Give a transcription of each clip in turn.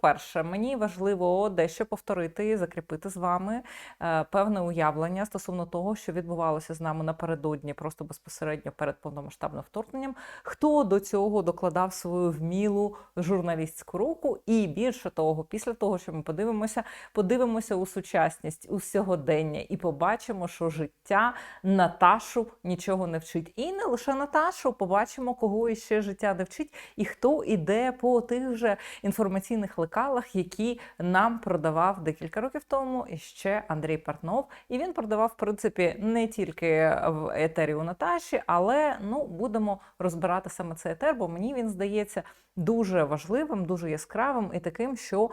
по-перше, мені важливо дещо повторити, і закріпити з вами е, певне уявлення стосовно того, що відбувалося з нами напередодні, просто безпосередньо перед повномасштабним вторгненням. Хто до цього докладав свою вмілу журналістську руку, і більше того, після того, що ми подивимося, подивимося у сучасність, у сьогодення, і побачимо, що життя Наташу нічого не вчить. І не лише Наташу, побачимо, кого іще життя не вчить, і хто іде по тих же інформаційних лекалах, які нам продавав декілька років тому іще Андрій Партнов. І він продавав, в принципі, не тільки в етері у Наташі, але ну будемо розбирати саме цей етер, бо мені він здається дуже важливим, дуже яскравим і таким, що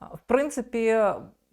в принципі.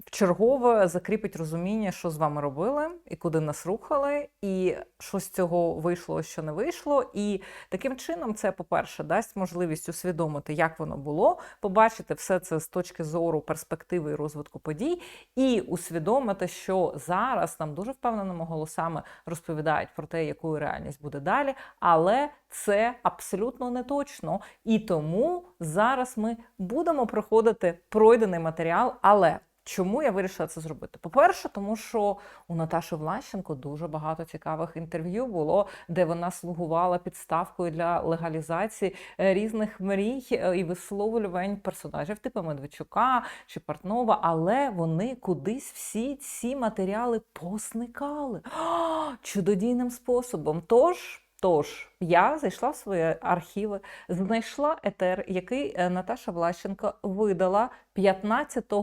Вчергове закріпить розуміння, що з вами робили, і куди нас рухали, і що з цього вийшло, що не вийшло. І таким чином, це, по-перше, дасть можливість усвідомити, як воно було, побачити все це з точки зору перспективи і розвитку подій, і усвідомити, що зараз нам дуже впевненими голосами розповідають про те, якою реальність буде далі, але це абсолютно не точно. І тому зараз ми будемо проходити пройдений матеріал, але. Чому я вирішила це зробити? По-перше, тому що у Наташі Влащенко дуже багато цікавих інтерв'ю було, де вона слугувала підставкою для легалізації е, різних мрій е, і висловлювань персонажів, типу Медведчука чи Портнова, але вони кудись всі ці матеріали посникали А, чудодійним способом. Тож. Тож я зайшла в свої архіви, знайшла етер, який е, Наташа Влащенко видала 15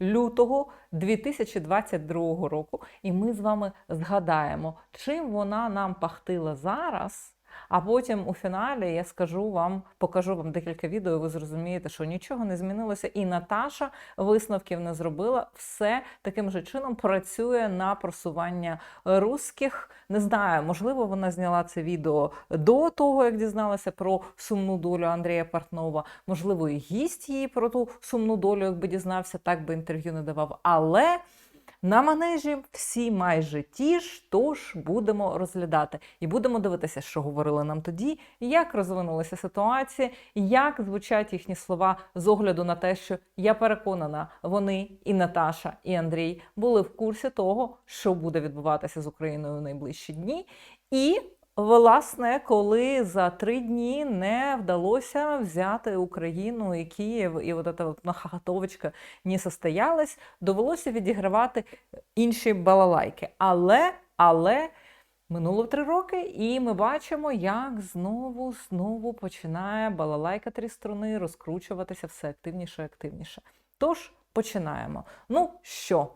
лютого 2022 року. І ми з вами згадаємо, чим вона нам пахтила зараз. А потім у фіналі я скажу вам, покажу вам декілька відео, і ви зрозумієте, що нічого не змінилося, і Наташа висновків не зробила. Все таким же чином працює на просування русських. Не знаю, можливо, вона зняла це відео до того, як дізналася про сумну долю Андрія Партнова. Можливо, і гість її про ту сумну долю, якби дізнався, так би інтерв'ю не давав. Але. На манежі всі майже ті ж, тож будемо розглядати і будемо дивитися, що говорили нам тоді, як розвинулася ситуація, як звучать їхні слова з огляду на те, що я переконана, вони і Наташа, і Андрій були в курсі того, що буде відбуватися з Україною в найближчі дні. І Власне, коли за три дні не вдалося взяти Україну і Київ, і от ця нахагатовочка не состоялась, довелося відігравати інші балалайки. Але, але минуло три роки, і ми бачимо, як знову знову починає балалайка три струни розкручуватися все активніше і активніше. Тож починаємо. Ну що?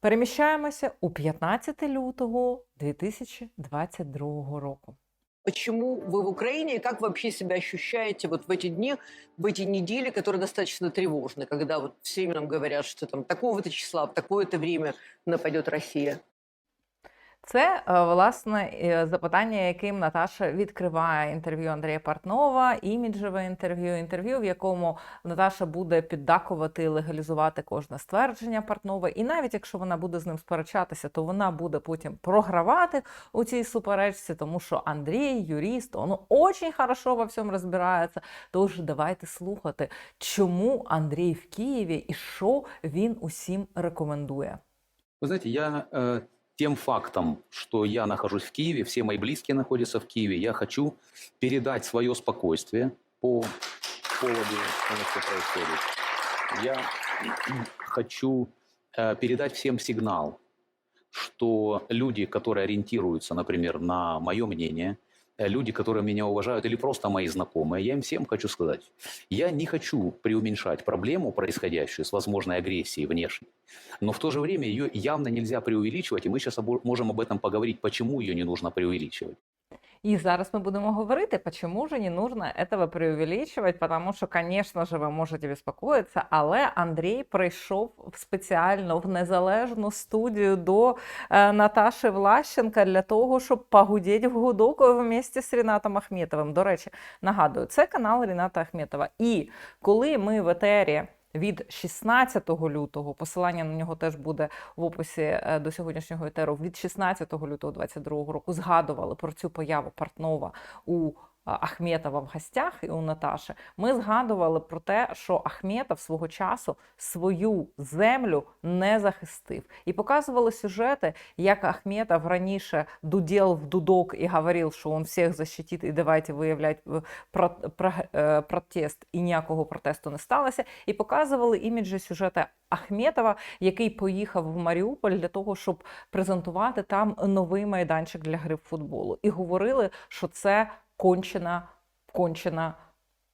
Переміщаємося у 15 лютого 2022 року. Почему вы в Украине и как вообще себя ощущаете вот в эти дни, в эти недели, которые достаточно тревожны, когда вот все нам говорят, что там такого-то числа, в такое-то время нападет Россия? Це е, власне е, запитання, яким Наташа відкриває інтерв'ю Андрія Партнова, іміджеве інтерв'ю, інтерв'ю, в якому Наташа буде піддакувати легалізувати кожне ствердження Партнова. І навіть якщо вона буде з ним сперечатися, то вона буде потім програвати у цій суперечці, тому що Андрій, юрист, он очень хорошо во всьому розбирається. Тож давайте слухати, чому Андрій в Києві і що він усім рекомендує. Вы знаете, я э, тем фактом, что я нахожусь в Киеве, все мои близкие находятся в Киеве, я хочу передать свое спокойствие по поводу того, что происходит. Я хочу э, передать всем сигнал, что люди, которые ориентируются, например, на мое мнение, люди, которые меня уважают, или просто мои знакомые, я им всем хочу сказать, я не хочу преуменьшать проблему, происходящую с возможной агрессией внешней, но в то же время ее явно нельзя преувеличивать, и мы сейчас можем об этом поговорить, почему ее не нужно преувеличивать. И зараз мы будем говорить, почему же не нужно этого преувеличивать, потому що, конечно же, ви можете беспокоиться, але Андрій прийшов спеціально в незалежну студію до е, Наташі Влащенка для того, щоб погудеть в гудок вместе з Рінатом Ахметовим. До речі, нагадую, це канал Ріната Ахметова. І коли ми в етері від 16 лютого, посилання на нього теж буде в описі е, до сьогоднішнього етеру, від 16 лютого 2022 року згадували про цю появу Портнова у Ахметова в гостях і у Наташі, ми згадували про те, що Ахметов свого часу свою землю не захистив. І показували сюжети, як Ахметов раніше дудел в дудок і говорив, що він всіх защитить і давайте виявляти е, про, е, протест, і ніякого протесту не сталося. І показували іміджі сюжети Ахметова, який поїхав в Маріуполь для того, щоб презентувати там новий майданчик для гри футболу. І говорили, що це кончена, кончена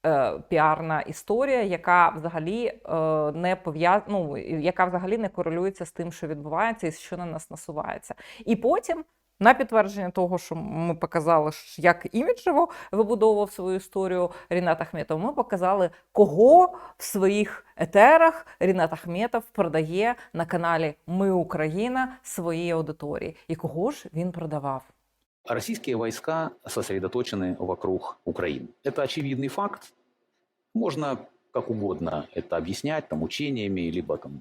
е, піарна історія, яка взагалі е, не пов'яз... ну, яка взагалі не корелюється з тим, що відбувається і що на нас насувається. І потім. На підтвердження того, що ми показали, як іміджево вибудовував свою історію Рінат Ахметов, ми показали, кого в своїх етерах Рінат Ахметов продає на каналі Ми Україна своїй аудиторії. І кого ж він продавав? Российские войска сосредоточены вокруг Украины. Это очевидный факт. Можно как угодно это объяснять, там, учениями, либо там,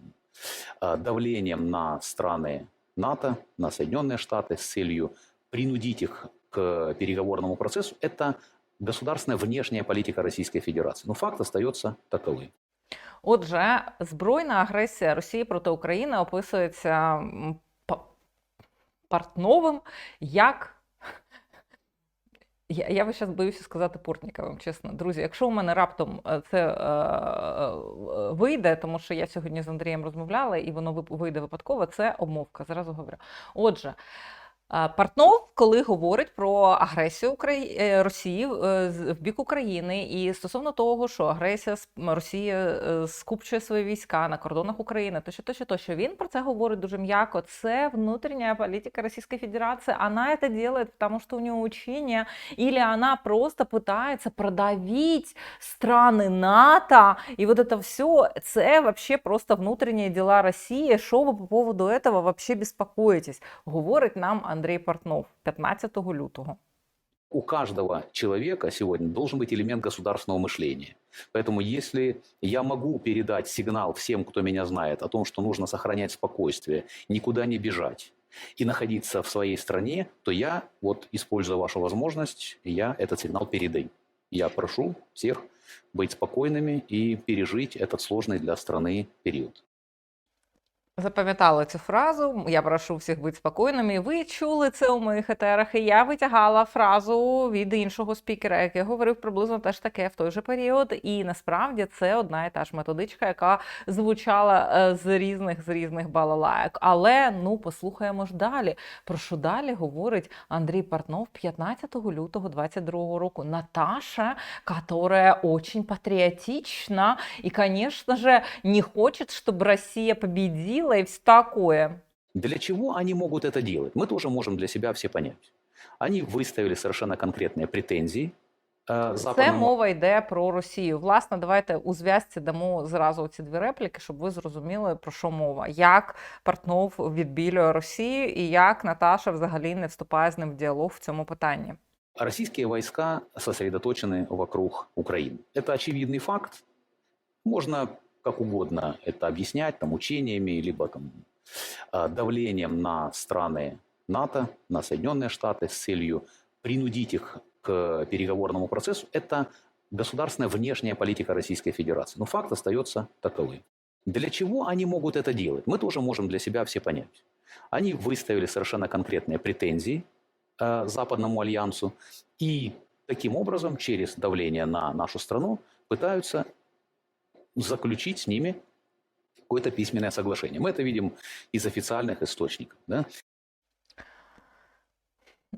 э, давлением на страны НАТО, на Соединенные Штаты с целью принудить их к переговорному процессу. Это государственная внешняя политика Российской Федерации. Но факт остается таковым. Отже, збройна агресія Росії проти України описується м, Па- Портновим як. я, я зараз боюся сказати Портніковим, чесно. Друзі, якщо у мене раптом е, це е, е, вийде, тому що я сьогодні з Андрієм розмовляла, і воно вийде випадково, це обмовка, зразу говорю. Отже, е, Портнов, коли говорить про агресію Украї... е, Росії е, з- в бік України, і стосовно того, що агресія з- м, Росії е, скупчує свої війська на кордонах України, то що, то що, то що він про це говорить дуже м'яко. Це внутрішня політика Російської Федерації. Вона це делает, потому что у нее учение, или она просто пытается продавить страны НАТО, и вот это все, це вообще просто внутренние дела Росії. Що ви по поводу этого вообще беспокоитесь? Говорить нам Андрій Портнов 15 лютого. у каждого человека сегодня должен быть элемент государственного мышления. Поэтому если я могу передать сигнал всем, кто меня знает, о том, что нужно сохранять спокойствие, никуда не бежать и находиться в своей стране, то я, вот используя вашу возможность, я этот сигнал передаю. Я прошу всех быть спокойными и пережить этот сложный для страны период. Запам'ятали цю фразу. Я прошу всіх бути спокійними. Ви чули це у моїх етерах, і я витягала фразу від іншого спікера, який говорив приблизно теж таке в той же період. І насправді це одна і та ж методичка, яка звучала е, з різних з різних балалайок. Але ну послухаємо ж далі. Про що далі говорить Андрій Портнов 15 лютого 22 року. Наташа, которая очень патриотична и, конечно же, не хочет, чтобы Россия победила и все такое. Для чего они могут это делать? Мы тоже можем для себя все понять. Они выставили совершенно конкретные претензии э, Це западному мова йде про Росію. Власне, давайте у зв'язці дамо зразу ці дві репліки, щоб ви зрозуміли, про що мова. Як Портнов відбілює Росію і як Наташа взагалі не вступає з ним в діалог в цьому питанні. Российские войска сосредоточены вокруг Украины. Это очевидный факт. Можно Как угодно это объяснять там, учениями, либо там, э, давлением на страны НАТО, на Соединенные Штаты с целью принудить их к переговорному процессу. Это государственная внешняя политика Российской Федерации. Но факт остается таковым. Для чего они могут это делать? Мы тоже можем для себя все понять. Они выставили совершенно конкретные претензии э, Западному альянсу и таким образом через давление на нашу страну пытаются заключить с ними какое-то письменное соглашение. Мы это видим из официальных источников. Да?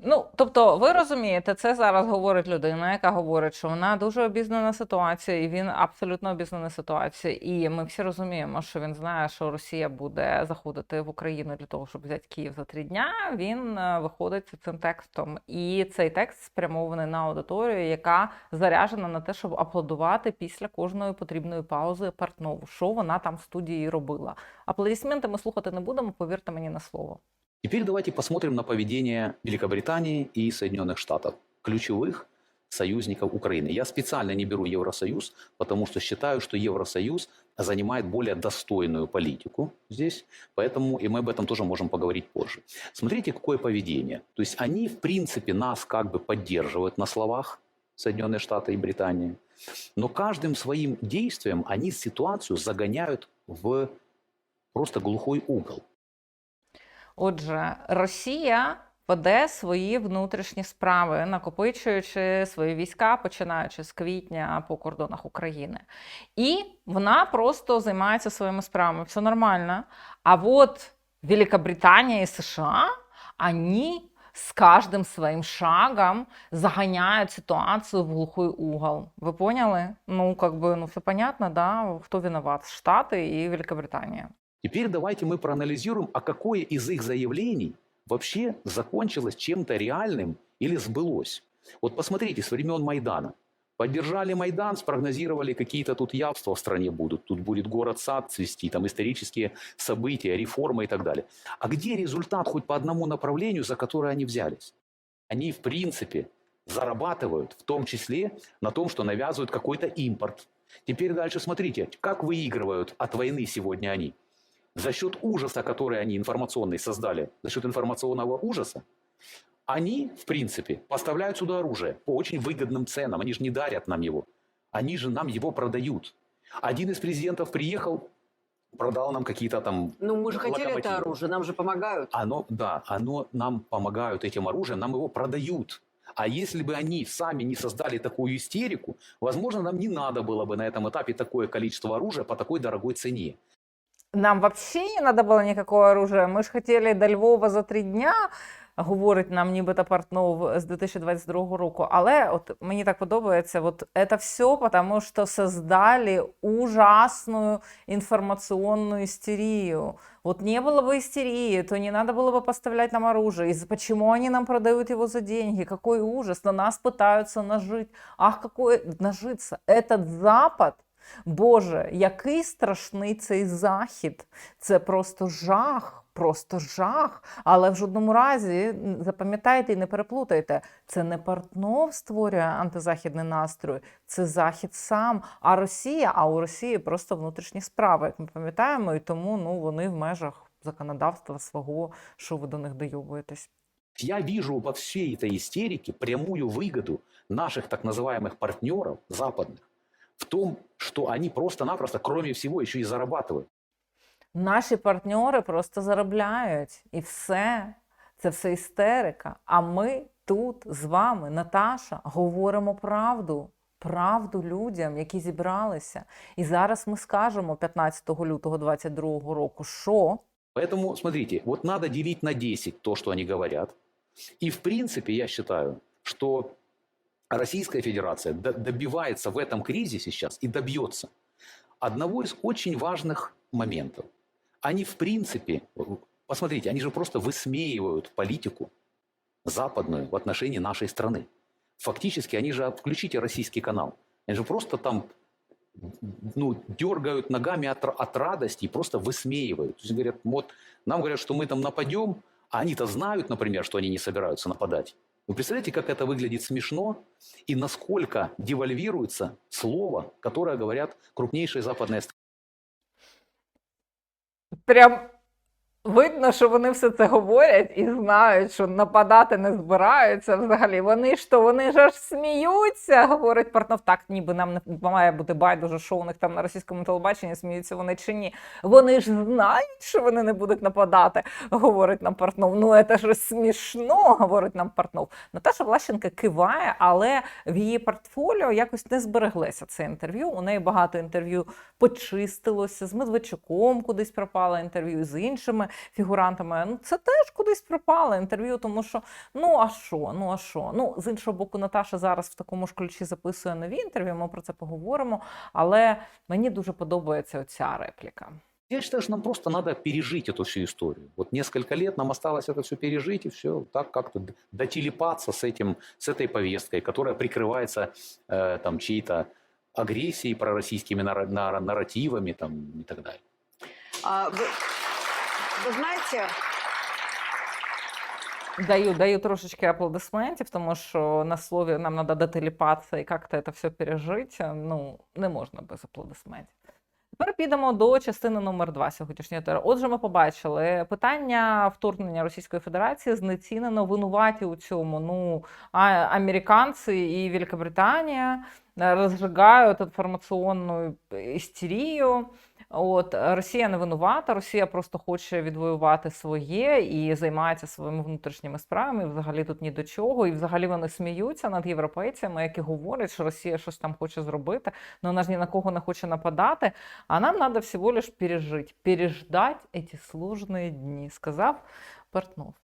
Ну, тобто, ви розумієте, це зараз говорить людина, яка говорить, що вона дуже обізнана ситуацією, і він абсолютно обізнаний ситуацією. І ми всі розуміємо, що він знає, що Росія буде заходити в Україну для того, щоб взяти Київ за три дня. Він е, виходить з цим текстом, і цей текст спрямований на аудиторію, яка заряжена на те, щоб аплодувати після кожної потрібної паузи Портнову, що вона там в студії робила. Аплодисменти ми слухати не будемо, повірте мені на слово. Теперь давайте посмотрим на поведение Великобритании и Соединенных Штатов, ключевых союзников Украины. Я специально не беру Евросоюз, потому что считаю, что Евросоюз занимает более достойную политику здесь, поэтому и мы об этом тоже можем поговорить позже. Смотрите, какое поведение. То есть они, в принципе, нас как бы поддерживают на словах, Соединенные Штаты и Британия. Но каждым своим действием они ситуацию загоняют в просто глухой угол. Отже, Росія веде свої внутрішні справи, накопичуючи свої війська, починаючи з квітня по кордонах України. І вона просто займається своїми справами. Все нормально. А от Великобританія і США, вони с каждым своим шагом загоняют ситуацию в глухой угол. Вы поняли? Ну, как бы, ну, все понятно, да? Кто виноват? Штаты и Великобритания. Теперь давайте мы проанализируем, а какое из их заявлений вообще закончилось чем-то реальным или сбылось. Вот посмотрите, с времен Майдана. Поддержали Майдан, спрогнозировали, какие-то тут явства в стране будут. Тут будет город-сад цвести, там исторические события, реформы и так далее. А где результат хоть по одному направлению, за которое они взялись? Они, в принципе, зарабатывают, в том числе на том, что навязывают какой-то импорт. Теперь дальше смотрите, как выигрывают от войны сегодня они. За счет ужаса, который они информационный создали, за счет информационного ужаса, они, в принципе, поставляют сюда оружие по очень выгодным ценам. Они же не дарят нам его. Они же нам его продают. Один из президентов приехал, продал нам какие-то там Ну, мы же хотели это локомотивы. оружие, нам же помогают. Оно, да, оно нам помогают этим оружием, нам его продают. А если бы они сами не создали такую истерику, возможно, нам не надо было бы на этом этапе такое количество оружия по такой дорогой цене Нам вообще не надо было никакого оружия. Ми ж хотіли до Львова за три дня, говорить нам нібито Портнов з 2022 року. Але от мені так подобається, от це все потому, що создали ужасную информационную истерию. Вот не было бы истерии, то не надо было бы поставлять нам оружие. И почему они нам продают его за деньги? Какой ужас! На нас пытаются нажить. Ах, какой нажиться! Этот Запад Боже, який страшний цей захід. Це просто жах, просто жах. Але в жодному разі м, запам'ятайте і не переплутайте. Це не Портнов створює антизахідний настрой, це захід сам. А Росія, а у Росії просто внутрішні справи, як ми пам'ятаємо, і тому ну вони в межах законодавства свого, що ви до них дойобуєтесь. Я вижу во всей этой истерике прямую выгоду наших так называемых партнеров западных в том, что они просто-напросто, кроме всего, еще и зарабатывают. Наші партнери просто заробляють, і все. Це все істерика. А ми тут з вами, Наташа, говоримо правду. Правду людям, які зібралися. І зараз ми скажемо 15 лютого 2022 року, що Поэтому, смотрите, вот надо делить на 10 то, что они говорят. И, в принципе, я считаю, что Российская Федерация добивается в этом кризисе сейчас и добьется одного из очень важных моментов. Они, в принципе, посмотрите, они же просто высмеивают политику западную в отношении нашей страны. Фактически, они же, включите российский канал, они же просто там ну, дергают ногами от, от радости и просто высмеивают. То есть говорят, вот нам говорят, что мы там нападем, а они-то знают, например, что они не собираются нападать. Вы представляете, как это выглядит смешно и насколько девальвируется слово, которое говорят крупнейшие западные страны. прям видно, що вони все це говорять і знають, що нападати не збираються взагалі. Вони ж то, вони ж аж сміються, говорить Портнов. Так, ніби нам не має бути байдуже, що у них там на російському телебаченні сміються вони чи ні. Вони ж знають, що вони не будуть нападати, говорить нам Портнов. Ну це ж смішно, говорить нам Портнов. Наташа Влащенка киває, але в її портфоліо якось не збереглося це інтерв'ю. У неї багато інтерв'ю почистилося з Медведчуком, кудись пропало інтерв'ю з іншими фігурантами. Ну це теж кудись пропало інтерв'ю, тому що ну а що? Ну а що? Ну з іншого боку, Наташа зараз в такому ж ключі записує нові інтерв'ю. Ми про це поговоримо. Але мені дуже подобається оця репліка. Я считаю, что нам просто надо пережить эту всю историю. Вот несколько лет нам осталось это все пережить и все так как-то д- дотелепаться с, этим, с этой повесткой, которая прикрывается э, там чьей-то агрессией, пророссийскими нара- нара- нарративами там, и так далее. А, вы, вы знаете, Даю, даю трошечки аплодисментів, тому що на слові нам треба дотеліпатися і як-то це все пережити. Ну, не можна без аплодисментів. Тепер підемо до частини номер два сьогоднішньої тери. Отже, ми побачили питання вторгнення Російської Федерації знецінено винуваті у цьому. Ну а американці і Великобританія е, розжигають інформаційну істерію. От Росія не винувата, Росія просто хоче відвоювати своє і займається своїми внутрішніми справами. і Взагалі тут ні до чого. І взагалі вони сміються над європейцями, які говорять, що Росія щось там хоче зробити, але вона ж ні на кого не хоче нападати. А нам треба всього лиш пережити, переждати ці сложні дні, сказав Портнов.